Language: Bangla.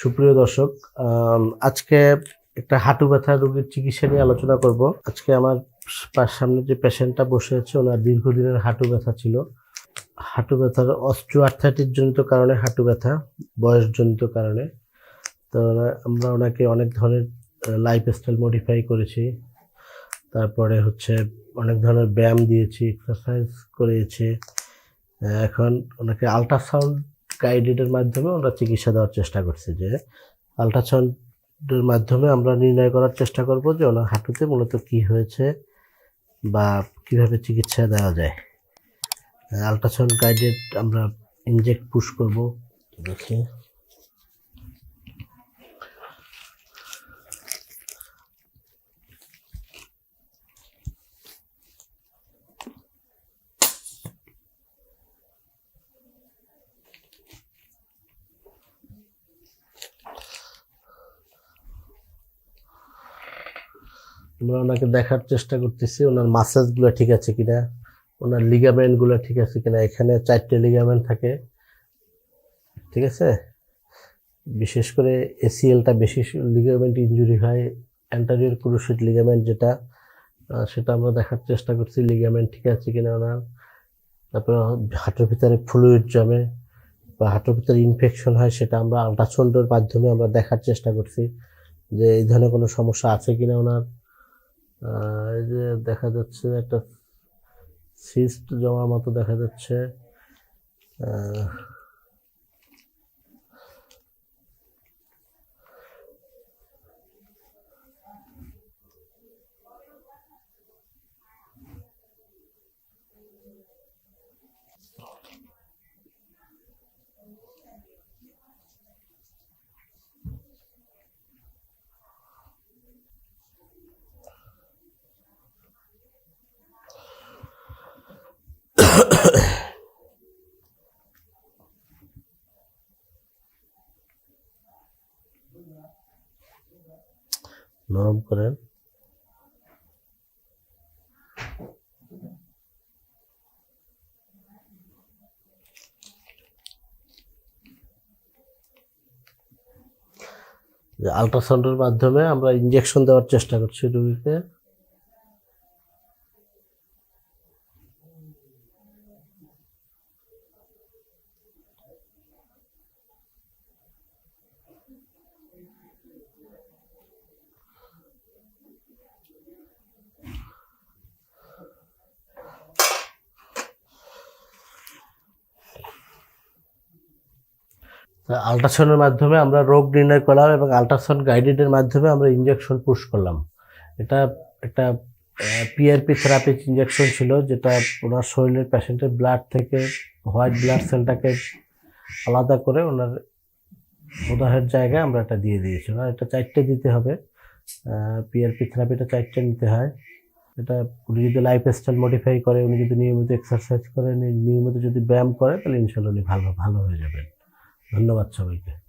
সুপ্রিয় দর্শক আজকে একটা হাঁটু ব্যথা রোগীর চিকিৎসা নিয়ে আলোচনা করব। আজকে আমার সামনে যে পেশেন্টটা বসে আছে, ওনার দীর্ঘদিনের হাঁটু ব্যথা ছিল। হাঁটু ব্যথার অস্ট্রো আর্থাইটিস জনিত কারণে হাঁটু ব্যথা, বয়সজনিত কারণে। তো আমরা ওনাকে অনেক ধরনের লাইফ স্টাইল মডিফাই করেছি। তারপরে হচ্ছে অনেক ধরনের ব্যায়াম দিয়েছি এক্সারসাইজ করিয়েছি এখন ওনাকে আল্ট্রাসাউন্ড গাইডেডের মাধ্যমে আমরা চিকিৎসা দেওয়ার চেষ্টা করছি যে আলট্রাসাউন্ডের মাধ্যমে আমরা নির্ণয় করার চেষ্টা করব যে ওনার হাঁটুতে মূলত কি হয়েছে বা কীভাবে চিকিৎসা দেওয়া যায়। আল্ট্রাসাউন্ড গাইডেড আমরা ইনজেক্ট পুশ করব। দেখি। আমরা ওনাকে দেখার চেষ্টা করতেছি, ওনার মাসাজগুলো ঠিক আছে কিনা, ওনার লিগামেন্টগুলো ঠিক আছে কিনা, এখানে চারটে লিগামেন্ট থাকে, ঠিক আছে? বিশেষ করে এসিএলটা বেশি লিগামেন্ট ইনজুরি হয় অ্যান্টারিয়র ক্রুশিট লিগামেন্ট যেটা সেটা আমরা দেখার চেষ্টা করছি লিগামেন্ট ঠিক আছে কিনা ওনার। তারপরে হাঁটুর ভিতরে ফ্লুইড জমে বা হাঁটুর ভিতরে ইনফেকশন হয়, সেটা আমরা আল্ট্রাসাউন্ডের মাধ্যমে আমরা দেখার চেষ্টা করছি যে এই ধরনের কোনো সমস্যা আছে কিনা ওনার। এই যে দেখা যাচ্ছে একটা সিস্ট জমার মতো দেখা যাচ্ছে। নরম করেন। যে আল্ট্রাসাউন্ডের মাধ্যমে আমরা ইঞ্জেকশন দেওয়ার চেষ্টা করছি রোগীকে। আল্ট্রাসাউন্ডের মাধ্যমে আমরা রোগ নির্ণয় করলাম এবং আল্ট্রাসাউন্ড গাইডেডের মাধ্যমে আমরা ইঞ্জেকশন পুশ করলাম। এটা একটা পিআরপি থেরাপি ইঞ্জেকশন ছিল, যেটা ওনার শরীরের পেশেন্টের ব্লাড থেকে হোয়াইট ব্লাড সেলটাকে আলাদা করে ওনার উদাহের জায়গায় আমরা এটা দিয়ে দিয়েছি। ওনার এটা চারটে দিতে হবে। পিআরপি থেরাপিটা চারটে নিতে হয়। এটা উনি যদি লাইফ স্টাইল মডিফাই করে, উনি যদি নিয়মিত এক্সারসাইজ করে নিয়মিত যদি ব্যায়াম করে, তাহলে ইনশাল্লাহ উনি ভালো ভালো হয়ে যাবেন। ধন্যবাদ সবাইকে।